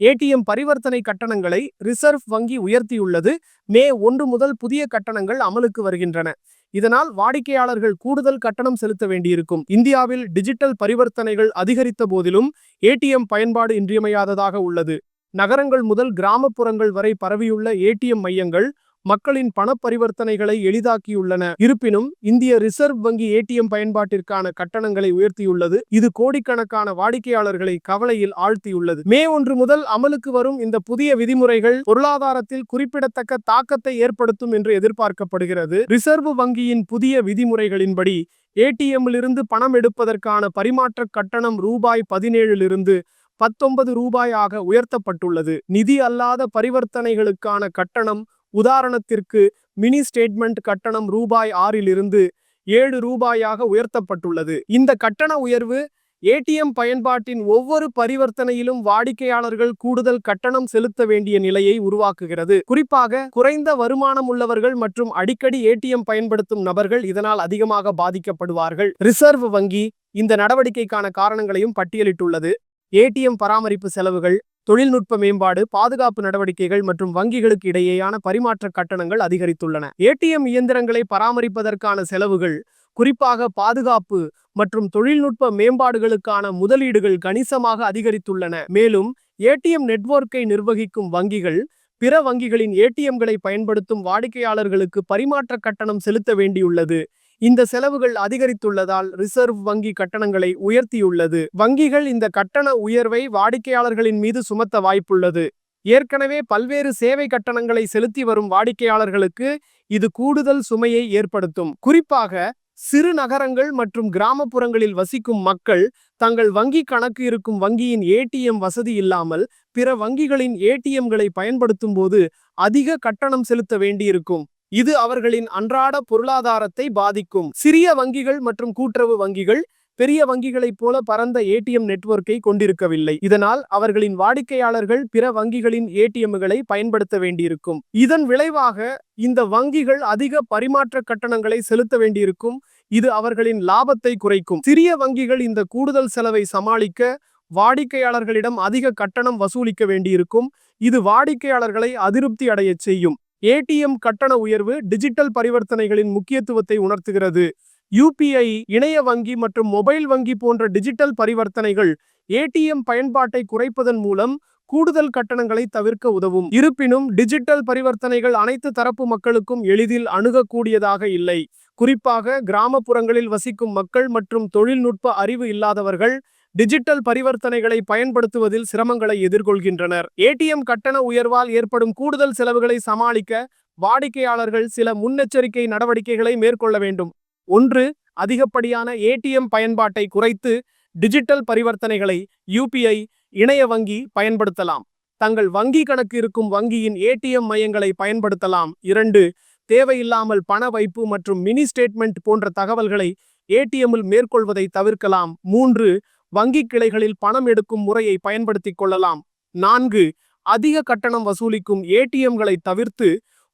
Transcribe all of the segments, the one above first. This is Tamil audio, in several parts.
ஏடிஎம் பரிவர்த்தனை கட்டணங்களை ரிசர்வ் வங்கி உயர்த்தியுள்ளது. மே ஒன்று முதல் புதிய கட்டணங்கள் அமலுக்கு வருகின்றன. இதனால் வாடிக்கையாளர்கள் கூடுதல் கட்டணம் செலுத்த வேண்டியிருக்கும். இந்தியாவில் டிஜிட்டல் பரிவர்த்தனைகள் அதிகரித்த போதிலும் ஏடிஎம் பயன்பாடு இன்றியமையாததாக உள்ளது. நகரங்கள் முதல் கிராமப்புறங்கள் வரை பரவியுள்ள ஏடிஎம் மையங்கள் மக்களின் பண பரிவர்த்தனைகளை எளிதாக்கியுள்ளன. இருப்பினும் இந்திய ரிசர்வ் வங்கி ஏடிஎம் பயன்பாட்டிற்கான கட்டணங்களை உயர்த்தியுள்ளது. இது கோடிக்கணக்கான வாடிக்கையாளர்களை கவலையில் ஆழ்த்தியுள்ளது. மே ஒன்று முதல் அமலுக்கு வரும் இந்த புதிய விதிமுறைகள் பொருளாதாரத்தில் குறிப்பிடத்தக்க தாக்கத்தை ஏற்படுத்தும் என்று எதிர்பார்க்கப்படுகிறது. ரிசர்வ் வங்கியின் புதிய விதிமுறைகளின்படி ஏடிஎம்மிலிருந்து பணம் எடுப்பதற்கான பரிமாற்ற கட்டணம் ரூபாய் பதினேழிலிருந்து பத்தொன்பது ரூபாயாக உயர்த்தப்பட்டுள்ளது. நிதி அல்லாத பரிவர்த்தனைகளுக்கான கட்டணம் உதாரணத்திற்கு மினி ஸ்டேட்மெண்ட் கட்டணம் ரூபாய் ஆறிலிருந்து ஏழு ரூபாயாக உயர்த்தப்பட்டுள்ளது. இந்த கட்டண உயர்வு ஏடிஎம் பயன்பாட்டின் ஒவ்வொரு பரிவர்த்தனையிலும் வாடிக்கையாளர்கள் கூடுதல் கட்டணம் செலுத்த வேண்டிய நிலையை உருவாக்குகிறது. குறிப்பாக குறைந்த வருமானம் உள்ளவர்கள் மற்றும் அடிக்கடி ஏடிஎம் பயன்படுத்தும் நபர்கள் இதனால் அதிகமாக பாதிக்கப்படுவார்கள். ரிசர்வ் வங்கி இந்த நடவடிக்கைக்கான காரணங்களையும் பட்டியலிட்டுள்ளது. ஏடிஎம் பராமரிப்பு செலவுகள் தொழில்நுட்ப மேம்பாடு பாதுகாப்பு நடவடிக்கைகள் மற்றும் வங்கிகளுக்கு இடையேயான பரிமாற்ற கட்டணங்கள் அதிகரித்துள்ளன. ஏடிஎம் இயந்திரங்களை பராமரிப்பதற்கான செலவுகள் குறிப்பாக பாதுகாப்பு மற்றும் தொழில்நுட்ப மேம்பாடுகளுக்கான முதலீடுகள் கணிசமாக அதிகரித்துள்ளன. மேலும் ஏடிஎம் நெட்வொர்க்கை நிர்வகிக்கும் வங்கிகள் பிற வங்கிகளின் ஏடிஎம்களை பயன்படுத்தும் வாடிக்கையாளர்களுக்கு பரிமாற்ற கட்டணம் செலுத்த வேண்டியுள்ளது. இந்த செலவுகள் அதிகரித்துள்ளதால் ரிசர்வ் வங்கி கட்டணங்களை உயர்த்தியுள்ளது. வங்கிகள் இந்த கட்டண உயர்வை வாடிக்கையாளர்களின் மீது சுமத்த வாய்ப்புள்ளது. ஏற்கனவே பல்வேறு சேவை கட்டணங்களை செலுத்தி வரும் வாடிக்கையாளர்களுக்கு இது கூடுதல் சுமையை ஏற்படுத்தும். குறிப்பாக சிறு நகரங்கள் மற்றும் கிராமப்புறங்களில் வசிக்கும் மக்கள் தங்கள் வங்கி கணக்கு இருக்கும் வங்கியின் ஏடிஎம் வசதி இல்லாமல் பிற வங்கிகளின் ஏடிஎம்களை பயன்படுத்தும் போது அதிக கட்டணம் செலுத்த வேண்டியிருக்கும். இது அவர்களின் அன்றாட பொருளாதாரத்தை பாதிக்கும். சிறிய வங்கிகள் மற்றும் கூட்டுறவு வங்கிகள் பெரிய வங்கிகளைப் போல பரந்த ஏடிஎம் நெட்வொர்க்கை கொண்டிருக்கவில்லை. இதனால் அவர்களின் வாடிக்கையாளர்கள் பிற வங்கிகளின் ஏடிஎம்களை பயன்படுத்த வேண்டியிருக்கும். இதன் விளைவாக இந்த வங்கிகள் அதிக பரிமாற்ற கட்டணங்களை செலுத்த வேண்டியிருக்கும். இது அவர்களின் லாபத்தை குறைக்கும். சிறிய வங்கிகள் இந்த கூடுதல் செலவை சமாளிக்க வாடிக்கையாளர்களிடம் அதிக கட்டணம் வசூலிக்க வேண்டியிருக்கும். இது வாடிக்கையாளர்களை அதிருப்தி அடையச் செய்யும். ஏடிஎம் கட்டண உயர்வு டிஜிட்டல் பரிவர்த்தனைகளின் முக்கியத்துவத்தை உணர்த்துகிறது. யூபிஐ இணைய வங்கி மற்றும் மொபைல் வங்கி போன்ற டிஜிட்டல் பரிவர்த்தனைகள் ஏடிஎம் பயன்பாட்டை குறைப்பதன் மூலம் கூடுதல் கட்டணங்களை தவிர்க்க உதவும். இருப்பினும் டிஜிட்டல் பரிவர்த்தனைகள் அனைத்து தரப்பு மக்களுக்கும் எளிதில் அணுகக்கூடியதாக இல்லை. குறிப்பாக கிராமப்புறங்களில் வசிக்கும் மக்கள் மற்றும் தொழில்நுட்ப அறிவு இல்லாதவர்கள் டிஜிட்டல் பரிவர்த்தனைகளை பயன்படுத்துவதில் சிரமங்களை எதிர்கொள்கின்றனர். ஏடிஎம் கட்டண உயர்வால் ஏற்படும் கூடுதல் செலவுகளை சமாளிக்க வாடிக்கையாளர்கள் சில முன்னெச்சரிக்கை நடவடிக்கைகளை மேற்கொள்ள வேண்டும். ஒன்று அதிகப்படியான ஏடிஎம் பயன்பாட்டை குறைத்து டிஜிட்டல் பரிவர்த்தனைகளை யூபிஐ இணைய வங்கி பயன்படுத்தலாம். தங்கள் வங்கி கணக்கு இருக்கும் வங்கியின் ஏடிஎம் மையங்களை பயன்படுத்தலாம். இரண்டு தேவையில்லாமல் பண வைப்பு மற்றும் மினி ஸ்டேட்மெண்ட் போன்ற தகவல்களை ஏடிஎம்மில் மேற்கொள்வதை தவிர்க்கலாம். மூன்று வங்கிக் கிளைகளில் பணம் எடுக்கும் முறையை பயன்படுத்திக் கொள்ளலாம். நான்கு அதிக கட்டணம் வசூலிக்கும் ஏடிஎம்களை தவிர்த்து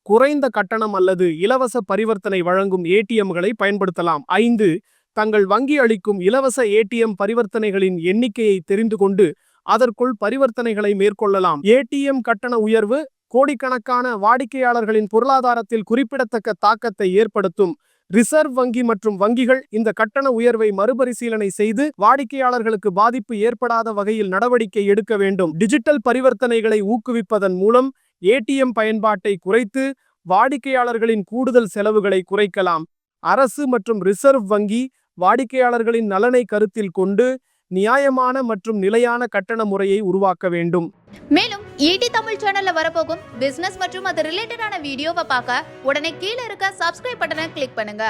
குறைந்த கட்டணம் அல்லது இலவச பரிவர்த்தனை வழங்கும் ஏடிஎம்களை பயன்படுத்தலாம். ஐந்து தங்கள் வங்கி அளிக்கும் இலவச ஏடிஎம் பரிவர்த்தனைகளின் எண்ணிக்கையை தெரிந்து கொண்டு அதற்குள் பரிவர்த்தனைகளை மேற்கொள்ளலாம். ஏடிஎம் கட்டண உயர்வு கோடிக்கணக்கான வாடிக்கையாளர்களின் பொருளாதாரத்தில் குறிப்பிடத்தக்க தாக்கத்தை ஏற்படுத்தும். ரிசர்வ் வங்கி மற்றும் வங்கிகள் இந்த கட்டண உயர்வை மறுபரிசீலனை செய்து வாடிக்கையாளர்களுக்கு பாதிப்பு ஏற்படாத வகையில் நடவடிக்கை எடுக்க வேண்டும். டிஜிட்டல் பரிவர்த்தனைகளை ஊக்குவிப்பதன் மூலம் ஏடிஎம் பயன்பாட்டை குறைத்து வாடிக்கையாளர்களின் கூடுதல் செலவுகளை குறைக்கலாம். அரசு மற்றும் ரிசர்வ் வங்கி வாடிக்கையாளர்களின் நலனை கருத்தில் கொண்டு நியாயமான மற்றும் நிலையான கட்டண முறையை உருவாக்க வேண்டும். மேலும் ஈடி தமிழ் சேனல்ல வரப்போகும் பிசினஸ் மற்றும் அது ரிலேட்டடான வீடியோவை பார்க்க உடனே கீழே இருக்க சப்ஸ்கிரைப் பட்டனை கிளிக் பண்ணுங்க.